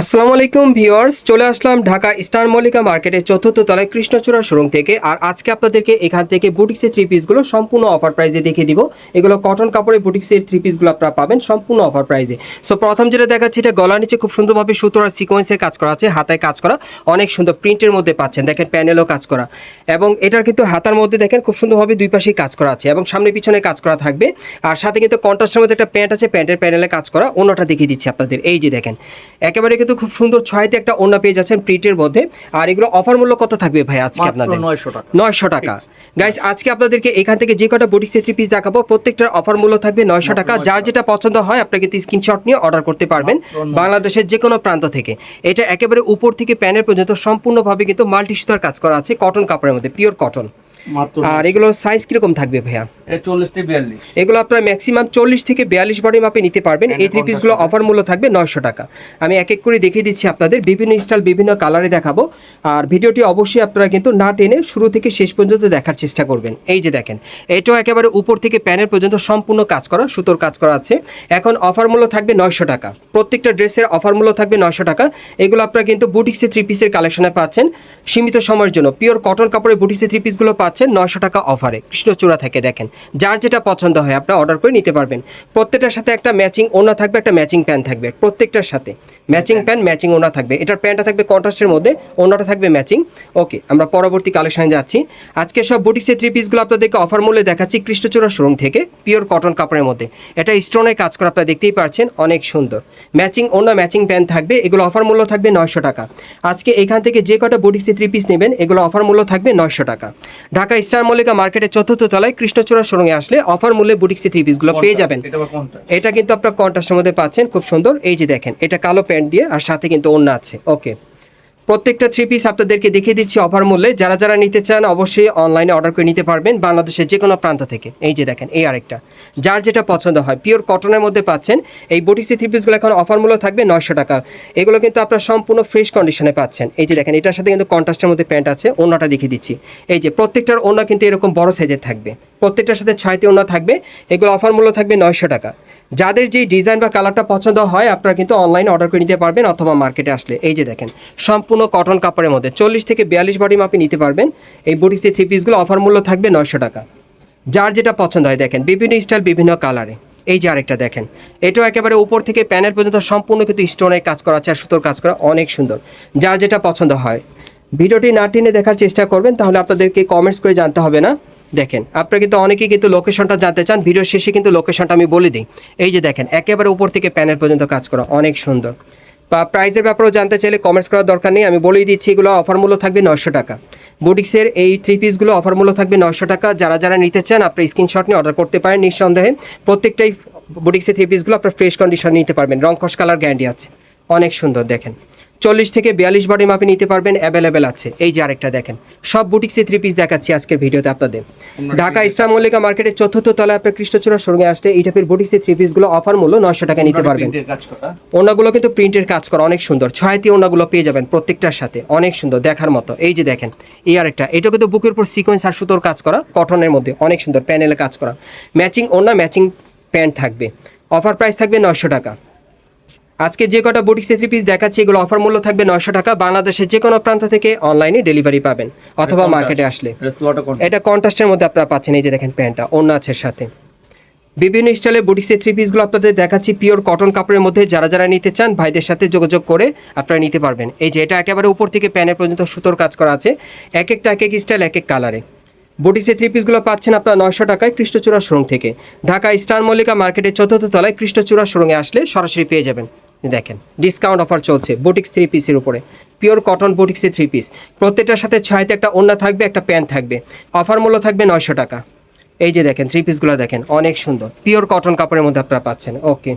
আসসালামু আলাইকুম ভিউয়ার্স, চলে আসলাম ঢাকা স্টার মল্লিকা মার্কেটের চতুর্থ তলায় কৃষ্ণচূড়া শোরুম থেকে। আর আজকে আপনাদেরকে এখান থেকে বুটিক্সের থ্রি পিসগুলো সম্পূর্ণ অফার প্রাইজে দেখিয়ে দিব। এগুলো কটন কাপড়ের বুটিক্সের থ্রি পিসগুলো আপনারা পাবেন সম্পূর্ণ অফার প্রাইজে সো প্রথম যেটা দেখাচ্ছি, এটা গলার নিচে খুব সুন্দরভাবে সুতোর আর সিকোয়েন্সের কাজ করা আছে, হাতায় কাজ করা। অনেক সুন্দর প্রিন্টের মধ্যে পাচ্ছেন, দেখেন প্যানেলও কাজ করা। এবং এটার কিন্তু হাতার মধ্যে দেখেন খুব সুন্দরভাবে দুই পাশেই কাজ করা আছে এবং সামনে পিছনে কাজ করা থাকবে। আর সাথে কিন্তু কন্ট্রাস্টের মধ্যে একটা প্যান্ট আছে প্যান্টের প্যানেলে কাজ করা। অন্যটা দেখিয়ে দিচ্ছি আপনাদের। এই যে দেখেন, একেবারে কিন্তু খুব সুন্দর ছয়তে একটা ওড়না পেয়ে যাচ্ছেন প্রিন্টের মধ্যে। আর এগুলো অফার মূল্য কত থাকবে ভাই আজকে আপনাদের? 900 টাকা। নয়শো টাকা। গাইস আজকে আপনাদেরকে এখান থেকে যে কটা বুটিক্সের থ্রি পিস দেখাবো প্রত্যেকটার অফার মূল্য থাকবে নয়শো টাকা। যার যেটা পছন্দ হয় আপনাকে স্ক্রিনশট নিয়ে অর্ডার করতে পারবেন বাংলাদেশের যে কোনো প্রান্ত থেকে। এটা একেবারে উপর থেকে প্যানের পর্যন্ত সম্পূর্ণভাবে কিন্তু মাল্টি সুতার কাজ করা আছে কটন কাপড়ের মধ্যে পিওর কটন আর এগুলো সাইজ কীরকম থাকবে ভাইয়া? এগুলো আপনার ম্যাক্সিমাম চল্লিশ থেকে বিয়াল্লিশ বডি মাপে নিতে পারবেন। এই থ্রি পিসগুলো অফার মূল্য থাকবে নয়শো টাকা। আমি এক এক করে দেখিয়ে দিচ্ছি আপনাদের। বিভিন্ন স্টাইল বিভিন্ন কালারে দেখাবো। আর ভিডিওটি অবশ্যই আপনারা কিন্তু না টেনে শুরু থেকে শেষ পর্যন্ত দেখার চেষ্টা করবেন। এই যে দেখেন এটাও একেবারে উপর থেকে প্যানের পর্যন্ত সম্পূর্ণ কাজ করা সুতোর কাজ করা আছে। এখন অফার মূল্য থাকবে নয়শো টাকা। প্রত্যেকটা ড্রেসের অফার মূল্য থাকবে নয়শো টাকা। এগুলো আপনারা কিন্তু বুটিক্সে থ্রি পিসের কালেকশনে পাচ্ছেন। সীমিত সময়ের জন্য। পিওর কটন কাপড়ের বুটিক্সে থ্রি পিসগুলো পাচ্ছেন। নয়শো টাকা অফারে। কৃষ্ণচূড়া থেকে দেখেন যার যেটা পছন্দ হয় আপনারা অর্ডার করে নিতে পারবেন। প্রত্যেকটার সাথে একটা ম্যাচিং ওনা থাকবে একটা ম্যাচিং প্যান্ট থাকবে প্রত্যেকটার সাথে। ম্যাচিং প্যান্ট ম্যাচিং ওনা থাকবে। এটার প্যান্টটা থাকবে কন্ট্রাস্টের মধ্যে ওনাটা থাকবে ম্যাচিং ওকে আমরা পরবর্তী কালেকশনে যাচ্ছি। আজকে সব বুটিক্সের থ্রি পিসগুলো আপনাদেরকে অফার মূল্যে দেখাচ্ছি কৃষ্ণচূড়া শোরুম থেকে পিওর কটন কাপড়ের মধ্যে। এটা স্টোনের কাজ করা আপনারা দেখতেই পাচ্ছেন অনেক সুন্দর। ম্যাচিং ওনা ম্যাচিং প্যান্ট থাকবে এগুলো অফার মূল্য থাকবে নয়শো টাকা। আজকে এখান থেকে যে কটা বুটিক্সের থ্রি পিস নেবেন এগুলো অফার মূল্য থাকবে নয়শো টাকা। ঢাকা স্টার মল্লিকা মার্কেটের চতুর্থ তলায় কৃষ্ণচূড়া শোরুমে আসলে অফার মূল্যে বুটিক্সের থ্রি পিসগুলো পেয়ে যাবেন। এটা এটা কিন্তু আপনার কন্টাস্টের মধ্যে পাচ্ছেন খুব সুন্দর। এই যে দেখেন এটা কালো প্যান্ট দিয়ে আর সাথে কিন্তু অন্য আছে। ওকে প্রত্যেকটা থ্রি পিস আপনাদেরকে দেখিয়ে দিচ্ছি অফার মূল্যে। যারা যারা নিতে চান, অবশ্যই অনলাইনে অর্ডার করে নিতে পারবেন বাংলাদেশের যে কোনো প্রান্ত থেকে। এই যে দেখেন, এই আরেকটা। যার যেটা পছন্দ হয় পিওর কটনের মধ্যে পাচ্ছেন। এই বটিসি থ্রি পিসগুলো এখন অফার মূল্য থাকবে নয়শো টাকা। এগুলো কিন্তু আপনার সম্পূর্ণ ফ্রেশ কন্ডিশনে পাচ্ছেন। এই যে দেখেন, এটার সাথে কিন্তু কন্ট্রাস্টের মধ্যে প্যান্ট আছে অন্যটা দেখিয়ে দিচ্ছি। এই যে প্রত্যেকটার অন্য কিন্তু এরকম বড় সাইজের থাকবে। প্রত্যেকটার সাথে ছয়টি অন্য থাকবে। এগুলো অফার মূল্য থাকবে নয়শো টাকা। যাদের যেই ডিজাইন বা কালারটা পছন্দ হয়, আপনারা কিন্তু অনলাইনে অর্ডার করে নিতে পারবেন অথবা মার্কেটে আসলে। এই যে দেখেন, সম্পূর্ণ কটন কাপড়ের মধ্যে চল্লিশ থেকে বিয়াল্লিশ বডি মাপে নিতে পারবেন। এই বুটিক্সের থ্রি পিসগুলো অফার মূল্য থাকবে নয়শো টাকা। যার যেটা পছন্দ হয়, দেখেন, বিভিন্ন স্টাইল বিভিন্ন কালারে এই যে আরেকটা দেখেন, এটাও একেবারে উপর থেকে প্যানেল পর্যন্ত সম্পূর্ণ কিন্তু স্টোনের কাজ করা আছে আর সুতোর কাজ করা অনেক সুন্দর। যার যেটা পছন্দ হয়। ভিডিওটি না টেনে দেখার চেষ্টা করবেন, তাহলে আপনাদেরকে কমেন্টস করে জানতে হবে না। দেখেন, আপনারা কিন্তু অনেকেই কিন্তু লোকেশনটা জানতে চান ভিডিওর শেষে কিন্তু লোকেশনটা আমি বলে দিই। এই যে দেখেন, একেবারে উপর থেকে প্যানেল পর্যন্ত কাজ করা, অনেক সুন্দর। বা প্রাইসের ব্যাপারেও জানতে চাইলে কমেন্টস করার দরকার নেই, আমি বলেই দিচ্ছি, এগুলো অফার মূল্য থাকবে নয়শো টাকা। বুটিক্সের এই থ্রি পিসগুলো অফার মূল্য থাকবে নয়শো টাকা। যারা যারা নিতে চান, আপনি স্ক্রিনশট নিয়ে অর্ডার করতে পারেন, নিঃসন্দেহে। প্রত্যেকটাই বুটিক্সের থ্রি পিসগুলো আপনার ফ্রেশ কন্ডিশন নিতে পারবেন। রং খস কালার গ্যারান্টি আছে। অনেক সুন্দর, দেখেন। চল্লিশ থেকে বিয়াল্লিশ বডি মাপে নিতে পারবেন অ্যাভেলেবেল আছে। এই যে আরেকটা দেখেন। সব বুটিক্সে থ্রি পিস দেখাচ্ছি আজকের ভিডিওতে আপনাদের। ঢাকা ইসলাম মল্লিকা মার্কেটের চতুর্থ তলায় আপনার কৃষ্ণচূড়ার সঙ্গে আসতে এই টাইপের বুটিক্সে থ্রি পিসগুলো অফার মূল্য নয়শো টাকা নিতে পারবেন। ওনাগুলো কিন্তু প্রিন্টের কাজ করা অনেক সুন্দর। ছয়টি ওনাগুলো পেয়ে যাবেন প্রত্যেকটার সাথে অনেক সুন্দর দেখার মতো। এই যে দেখেন এই আরেকটা এটা কিন্তু বুকের উপর সিকোয়েন্স আর সুতোর কাজ করা কটনের মধ্যে অনেক সুন্দর প্যানেলে কাজ করা। ম্যাচিং ওনা ম্যাচিং প্যান্ট থাকবে। অফার প্রাইস থাকবে নয়শো টাকা। আজকে যে কটা বুটিক্সে থ্রি পিস দেখাচ্ছি এগুলো অফার মূল্য থাকবে নয়শো টাকা। বাংলাদেশের যে কোনো প্রান্ত থেকে অনলাইনে ডেলিভারি পাবেন অথবা মার্কেটে আসলে। এটা কন্ট্রাস্টের মধ্যে আপনারা পাচ্ছেন এই যে দেখেন প্যান্টটা অন্য আছে সাথে। বিভিন্ন স্টাইলে বুটিক্সের থ্রি পিসগুলো আপনাদের দেখাচ্ছি পিওর কটন কাপড়ের মধ্যে যারা যারা নিতে চান ভাইদের সাথে যোগাযোগ করে আপনারা নিতে পারবেন। এই যে এটা একেবারে উপর থেকে প্যানের পর্যন্ত সুতোর কাজ করা আছে এক একটা এক এক স্টাইল এক এক কালারে বুটিক্সের থ্রি পিসগুলো পাচ্ছেন আপনার নয়শো টাকায় কৃষ্ণচূড়া শোরুম থেকে। ঢাকা স্টার মল্লিকা মার্কেটের চতুর্থ তলায় কৃষ্ণচূড়া শোরুমে আসলে সরাসরি পেয়ে যাবেন। দেখেন ডিসকাউন্ট অফার চলছে বুটিক্স থ্রি পিসের উপরে। পিওর কটন বুটিক্সের থ্রি পিস প্রত্যেকটার সাথে ছয়তে একটা ওড়না থাকবে, একটা প্যান্ট থাকবে। অফার মূল্য থাকবে নয়শো টাকা। এই যে দেখেন থ্রি পিসগুলো দেখেন, অনেক সুন্দর। পিওর কটন কাপড়ের মধ্যে আপনারা পাচ্ছেন ওকে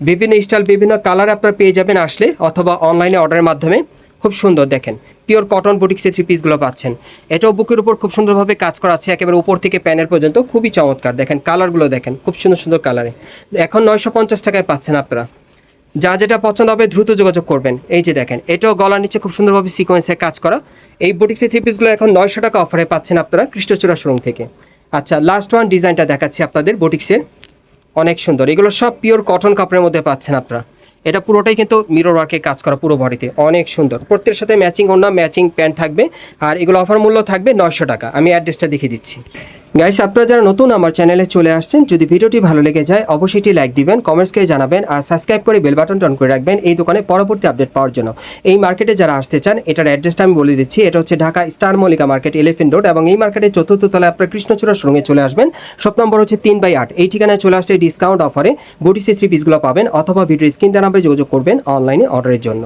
বিভিন্ন স্টাইল বিভিন্ন কালার আপনারা পেয়ে যাবেন আসলে, অথবা অনলাইনে অর্ডারের মাধ্যমে। খুব সুন্দর দেখেন পিওর কটন বুটিক্সের থ্রি পিসগুলো পাচ্ছেন। এটাও বুকের উপর খুব সুন্দরভাবে কাজ করা আছে, একেবারে উপর থেকে প্যানের পর্যন্ত। খুবই চমৎকার, দেখেন কালারগুলো দেখেন, খুব সুন্দর সুন্দর কালারে এখন নয়শো পঞ্চাশ টাকায় পাচ্ছেন আপনারা। যা যেটা পছন্দ হবে দ্রুত যোগাযোগ করবেন। এই যে দেখেন, এটাও গলার নিচে খুব সুন্দরভাবে সিকোয়েন্সে কাজ করা। এই বুটিক্সের থ্রি পিসগুলো এখন নয়শো টাকা অফারে পাচ্ছেন আপনারা কৃষ্ণচূড়া শোরুম থেকে। আচ্ছা লাস্ট ওয়ান ডিজাইনটা দেখাচ্ছি আপনাদের বুটিক্সের অনেক সুন্দর। এগুলো সব পিওর কটন কাপড়ের মধ্যে পাচ্ছেন আপনারা। এটা পুরোটাই কিন্তু মিরর ওয়ার্কে কাজ করা পুরো বডিতে অনেক সুন্দর। প্রত্যেকের সাথে ম্যাচিং অন্য ম্যাচিং প্যান্ট থাকবে। আর এগুলো অফার মূল্য থাকবে নয়শো টাকা। আমি অ্যাড্রেসটা দেখিয়ে দিচ্ছি। গাইস আপনারা যারা নতুন আমার চ্যানেলে চলে আসছেন, যদি ভিডিওটি ভালো লেগে যায়, অবশ্যই এটি লাইক দিবেন কমেন্টসকে জানাবেন, আর সাবস্ক্রাইব করে বেল বাটন অন করে রাখবেন এই দোকানে পরবর্তী আপডেট পাওয়ার জন্য। এই মার্কেটে যারা আসতে চান, এটার অ্যাড্রেসটা আমি বলে দিচ্ছি, এটা হচ্ছে Dhaka star Mallika market elephant road এবং এই মার্কেটের চতুর্থ তলায় আপনার কৃষ্ণচূড়া শোরুমে চলে আসবেন। শপ নম্বর হচ্ছে তিন বাই আট। এই ঠিকানায় চলে আসলে ডিসকাউন্ট অফারে বুটিসি থ্রি পিসগুলো পাবেন, অথবা ভিডিও স্ক্রিন নাম্বারে যোগাযোগ করবেন অনলাইনে অর্ডারের জন্য।